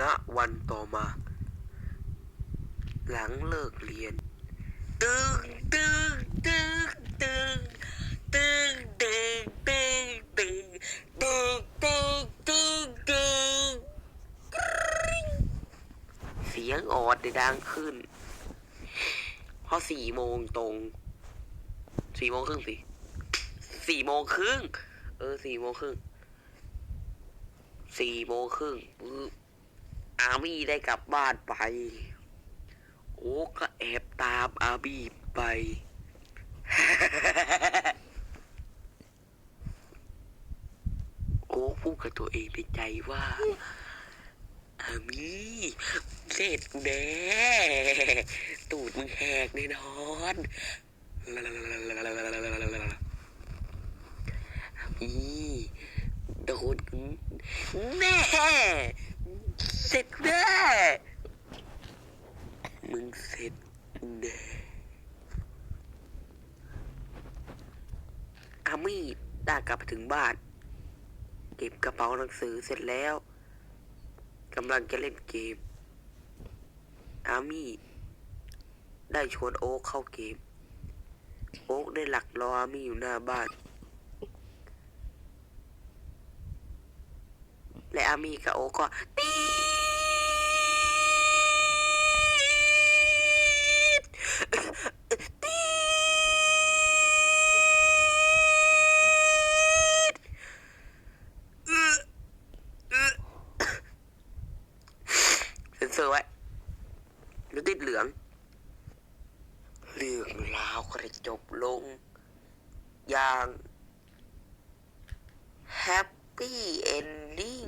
ณวันต่อมา หลังเลิกเรียน ตึงตึงตึงตึงตึงตึงตึงตึงตึงตึงตึงตึงเสียงออดได้ดังขึ้นพอสี่โมงตรงสี่โมงครึ่งสิสี่โมงครึ่งเออสี่โมงครึ่งสี่โมงครึ่ง อาร์มี่ได้กลับบ้านไป โอ้ก็แอบตามอาร์มี่ไป โอ้พูดกับตัวเองในใจว่าอามีเสร็จแน่ตูดมึงแหกแน่นอนอามี่โดนกูแน่ เสร็จแน่มึงเสร็จแน่อามี่ได้กลับไปถึงบ้าน เก็บกระเป๋าหนังสือเสร็จแล้วกำลังจะเล่นเกม อามี่ ได้ชวนโอ๊คเข้าเกม โอ๊คได้หลักรออามี่อยู่หน้าบ้าน และอามี่กับโอ๊คก็ตี นเซอร์ไว้หรือติดเหลืองเรื่องราวก็ได้จบลง อย่างแฮปปี้เอนดิ้ง